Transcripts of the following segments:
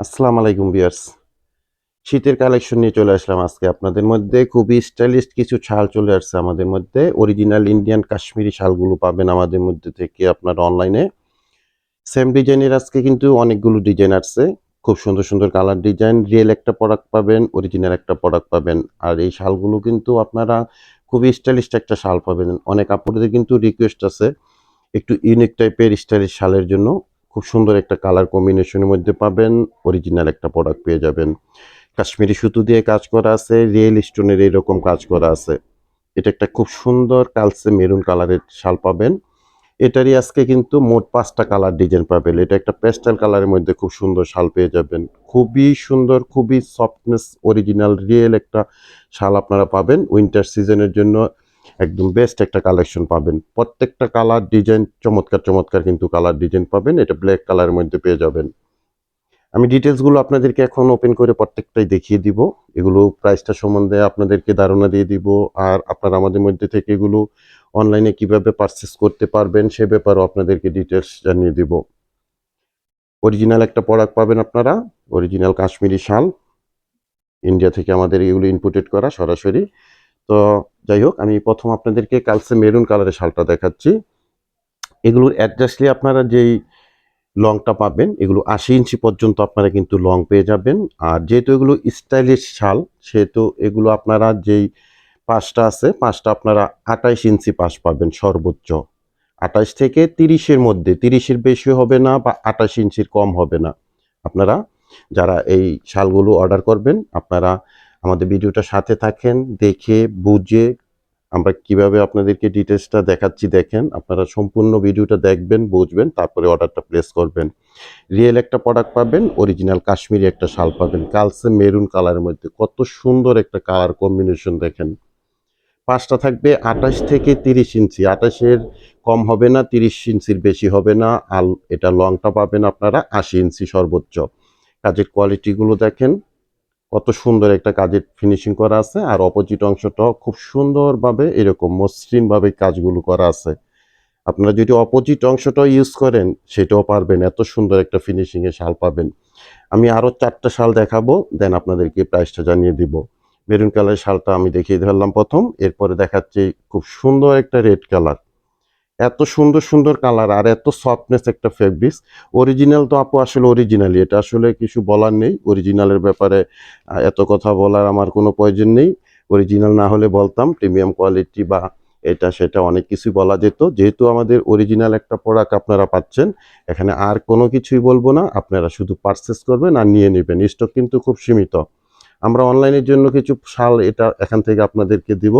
আসসালামু আলাইকুম বিয়ার্স শীতের কালেকশন নিয়ে চলে আসলাম আজকে আপনাদের মধ্যে। খুবই স্টাইলিশ কিছু শাল চলে আসছে আমাদের মধ্যে। অরিজিনাল ইন্ডিয়ান কাশ্মীরি শালগুলো পাবেন আমাদের মধ্যে থেকে আপনারা অনলাইনে সেম ডিজাইনের আজকে কিন্তু অনেকগুলো ডিজাইন আসছে। খুব সুন্দর সুন্দর কালার ডিজাইন রিয়েল একটা প্রোডাক্ট পাবেন অরিজিনাল একটা প্রোডাক্ট পাবেন। আর এই শালগুলো কিন্তু আপনারা খুবই স্টাইলিশ একটা শাল পাবেন। অনেক আপুদের কিন্তু রিকোয়েস্ট আছে। একটু ইউনিক টাইপের স্টাইলিশ শালের জন্য। খুব সুন্দর একটা কালার কম্বিনেশনের মধ্যে পাবেন অরিজিনাল একটা প্রোডাক্ট পেয়ে যাবেন। কাশ্মীরি সুতো দিয়ে কাজ করা আছে রিয়েল স্টোনের এইরকম কাজ করা আছে। এটা একটা খুব সুন্দর কালসে মেরুন কালারের শাল পাবেন। এটারই আজকে কিন্তু মোট পাঁচটা কালার ডিজাইন পাবেন। এটা একটা পেস্টাল কালারের মধ্যে খুব সুন্দর শাল পেয়ে যাবেন। খুবই সুন্দর, খুবই সফটনেস অরিজিনাল রিয়েল একটা শাল আপনারা পাবেন উইন্টার সিজনের জন্য। একদম বেস্ট একটা কালেকশন পাবেন। প্রত্যেকটা কালার ডিজাইন চমৎকার চমৎকার কিন্তু কালার ডিজাইন পাবেন। এটা ব্ল্যাক কালারের মধ্যে পেয়ে যাবেন। আমি ডিটেলসগুলো আপনাদেরকে এখন ওপেন করে প্রত্যেকটাই দেখিয়ে দিব। এগুলো প্রাইসটা সম্বন্ধে আপনাদেরকে ধারণা দিয়ে দিব। আর আপনারা আমাদের মধ্যে থেকে এগুলো অনলাইনে কীভাবে পারচেস করতে পারবেন, সে ব্যাপারেও আপনাদেরকে ডিটেলস জানিয়ে দিব। অরিজিনাল একটা প্রোডাক্ট পাবেন আপনারা। অরিজিনাল কাশ্মীরি শাল। ইন্ডিয়া থেকে আমাদের এগুলো ইনপুটেড করা সরাসরি। তো যাই হোক, আমি প্রথম আপনাদেরকে কালসে মেরুন কালারের শালটা দেখাচ্ছি। এগুলোর অ্যাডজাস্টলি আপনারা যেই লংটা পাবেন, এগুলো আশি ইঞ্চি পর্যন্ত আপনারা কিন্তু লং পেয়ে যাবেন। আর যেহেতু এগুলো স্টাইলিশ শাল, সেহেতু এগুলো আপনারা যেই পাশটা আছে, পাশটা আপনারা আঠাইশ ইঞ্চি পাশ পাবেন সর্বোচ্চ। আঠাইশ থেকে তিরিশের মধ্যে, তিরিশের বেশি হবে না বা আঠাশ ইঞ্চির কম হবে না। আপনারা যারা এই শালগুলো অর্ডার করবেন, আপনারা আমাদের ভিডিওটা সাথে থাকেন, দেখে, বুঝে আমরা কীভাবে আপনাদেরকে ডিটেলসটা দেখাচ্ছি দেখেন, আপনারা সম্পূর্ণ ভিডিওটা দেখবেন, বুঝবেন, তারপরে অর্ডারটা প্লেস করবেন। রিয়েল একটা প্রোডাক্ট পাবেন অরিজিনাল কাশ্মীরি একটা শাল পাবেন। কালসে মেরুন কালারের মধ্যে কত সুন্দর একটা কালার কম্বিনেশন দেখেন। পাঁচটা থাকবে আঠাশ থেকে তিরিশ ইঞ্চি। আঠাশের কম হবে না, তিরিশ ইঞ্চির বেশি হবে না, আর এটা লংটা পাবেন আপনারা আশি ইঞ্চি সর্বোচ্চ। কাজের কোয়ালিটিগুলো দেখেন। কত সুন্দর একটা কাজের ফিনিশিং করা আছে আর অপোজিট অংশটাও খুব সুন্দরভাবে এরকম মসৃণভাবে কাজগুলো করা আছে। আপনারা যদি অপোজিট অংশটাও ইউজ করেন, সেটাও পারবেন, এত সুন্দর একটা ফিনিশিংয়ে শাল পাবেন। আমি আরও চারটা শাল দেখাবো, দেন আপনাদেরকে প্রাইসটা জানিয়ে দিব। মেরুন কালারের শালটা আমি দেখিয়ে ধরলাম প্রথম, এরপরে দেখাচ্ছি খুব সুন্দর একটা রেড কালার এত সুন্দর সুন্দর কালার আর এত সফটনেস একটা ফেব্রিক্স অরিজিনাল তো আপু আসলে অরিজিনালি এটা আসলে কিছু বলার নেই। অরিজিনালের ব্যাপারে এত কথা বলার আমার কোনো প্রয়োজন নেই। অরিজিনাল না হলে বলতাম প্রিমিয়াম কোয়ালিটি বা এটা সেটা অনেক কিছুই বলা যেত। যেহেতু আমাদের অরিজিনাল একটা প্রোডাক্ট আপনারা পাচ্ছেন, এখানে আর কোনো কিছুই বলব না। আপনারা শুধু পারচেস করবেন আর নিয়ে নেবেন। স্টক কিন্তু খুব সীমিত। আমরা অনলাইনের জন্য কিছু শাল এটা এখান থেকে আপনাদেরকে দিব।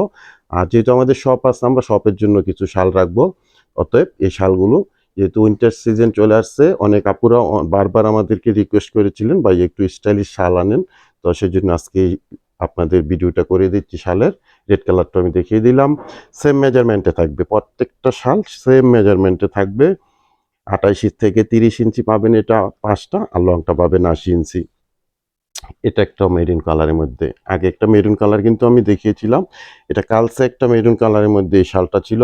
আর যেহেতু আমাদের শপ আছে, আমরা শপের জন্য কিছু শাল রাখব। অতএব এই শালগুলো যেহেতু উইন্টার সিজন চলে আসছে, অনেক আপুরা বারবার আমাদেরকে রিকোয়েস্ট করেছিলেন, ভাই, একটু স্টাইলিশ শাল আনেন। তো সেই জন্য আজকে আপনাদের ভিডিওটা করে দিচ্ছি শালের। রেড কালারটা আমি দেখিয়ে দিলাম। সেম মেজারমেন্টে থাকবে প্রত্যেকটা শাল সেম মেজারমেন্টে থাকবে। আঠাইশ থেকে তিরিশ ইঞ্চি পাবেন এটা পাঁচটা, আর লংটা পাবেন আশি ইঞ্চি। এটা একটা মেরুন কালারের মধ্যে। আগে একটা মেরুন কালার কিন্তু আমি দেখিয়েছিলাম। এটা কালসে একটা মেরুন কালারের মধ্যে এই শালটা ছিল।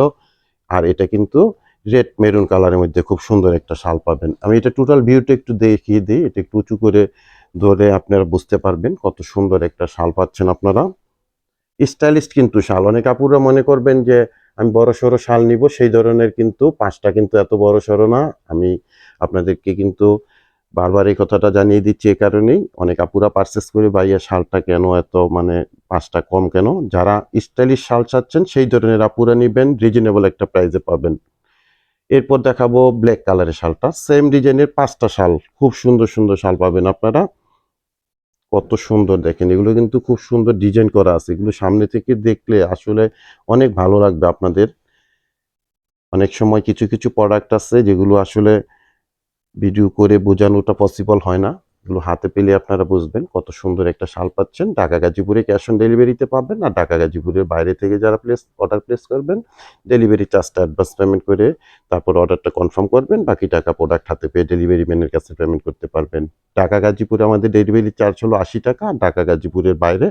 আর এটা কিন্তু রেড মেরুন কালারের মধ্যে খুব সুন্দর একটা শাল পাবেন। আমি এটা টোটাল ভিউটা একটু দেখিয়ে দিই। এটা একটু উঁচু করে ধরে আপনারা বুঝতে পারবেন কত সুন্দর একটা শাল পাচ্ছেন আপনারা। স্টাইলিস্ট কিন্তু শাল। অনেক আপুরা মনে করবেন যে, আমি বড় সড়ো শাল নিব, সেই ধরনের কিন্তু পাঁচটা কিন্তু এত বড় সড়ো না। আমি আপনাদেরকে কিন্তু বারবার এই কথাটা জানিয়ে দিচ্ছি এ কারণেই। অনেক আপুরা পারচেস করে, ভাইয়া, শালটা কেন এত মানে পাঁচটা কম কেন? যারা স্টাইলিশ শাল চাচ্ছেন, সেই ধরনের আপুরা নিবেন রিজনেবল একটা প্রাইসে পাবেন। এরপর দেখাবো ব্ল্যাক কালারের শালটা। সেম ডিজাইনের পাঁচটা শাল। খুব সুন্দর সুন্দর শাল পাবেন আপনারা। কত সুন্দর দেখেন, এগুলো কিন্তু খুব সুন্দর ডিজাইন করা আছে। এগুলো সামনে থেকে দেখলে আসলে অনেক ভালো লাগবে আপনাদের। অনেক সময় কিছু কিছু প্রোডাক্ট আছে যেগুলো আসলে ভিডিও করে বোঝানোটা পসিবল হয় না। এগুলো হাতে পেলে আপনারা বুঝবেন কত সুন্দর একটা শাল পাচ্ছেন। ঢাকা গাজীপুরে ক্যাশ অন ডেলিভারিতে পাবেন আর ঢাকা গাজীপুরের বাইরে থেকে যারা প্লেস অর্ডার প্লেস করবেন ডেলিভারি চার্জটা অ্যাডভান্স পেমেন্ট করে তারপর অর্ডারটা কনফার্ম করবেন, বাকি টাকা প্রোডাক্ট হাতে পেয়ে ডেলিভারি ম্যানের কাছে পেমেন্ট করতে পারবেন। ঢাকা গাজীপুরে আমাদের ডেলিভারি চার্জ হলো আশি টাকা আর ঢাকা গাজীপুরের বাইরে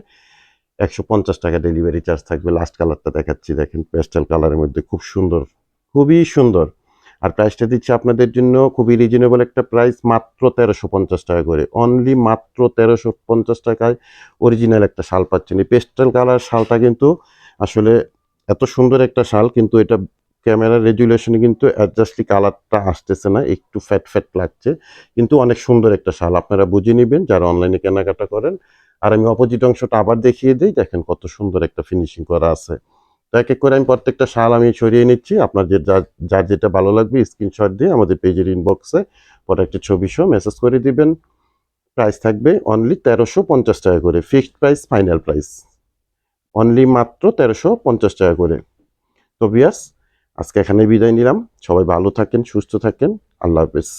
একশো পঞ্চাশ টাকা ডেলিভারি চার্জ থাকবে। লাস্ট কালারটা দেখাচ্ছি, দেখেন পেস্টাল কালারের মধ্যে খুব সুন্দর, খুবই সুন্দর। আর প্রাইসটা দিচ্ছি আপনাদের জন্য খুবই রিজনেবল একটা প্রাইস মাত্র তেরোশো পঞ্চাশ টাকা করে। অনলি মাত্র তেরোশো পঞ্চাশ টাকায় অরিজিনাল একটা শাল পাচ্ছেন। এই পেস্টাল কালার শালটা কিন্তু আসলে এত সুন্দর একটা শাল, কিন্তু এটা ক্যামেরার রেজুলেশনে কিন্তু অ্যাডজাস্টলি কালারটা আসতেছে না, একটু ফ্যাট ফ্যাট লাগছে, কিন্তু অনেক সুন্দর একটা শাল। আপনারা বুঝে নেবেন যারা অনলাইনে কেনাকাটা করেন। আর আমি অপোজিট অংশটা আবার দেখিয়ে দিই, দেখেন কত সুন্দর একটা ফিনিশিং করা আছে। এক এক করে আমি প্রত্যেকটা শাল আমি সরিয়ে নিচ্ছি। আপনার যে যার যার যেটা ভালো লাগবে স্ক্রিনশট দিয়ে আমাদের পেজের ইনবক্সে প্রোডাক্টের ছবি সহ মেসেজ করে দিবেন। প্রাইস থাকবে অনলি তেরোশো পঞ্চাশ টাকা করে fixed price final price only মাত্র তেরোশো পঞ্চাশ টাকা করে। তো বিয়াস আজকে এখানে বিদায় নিলাম। সবাই ভালো থাকেন, সুস্থ থাকেন। আল্লাহ হাফেজ।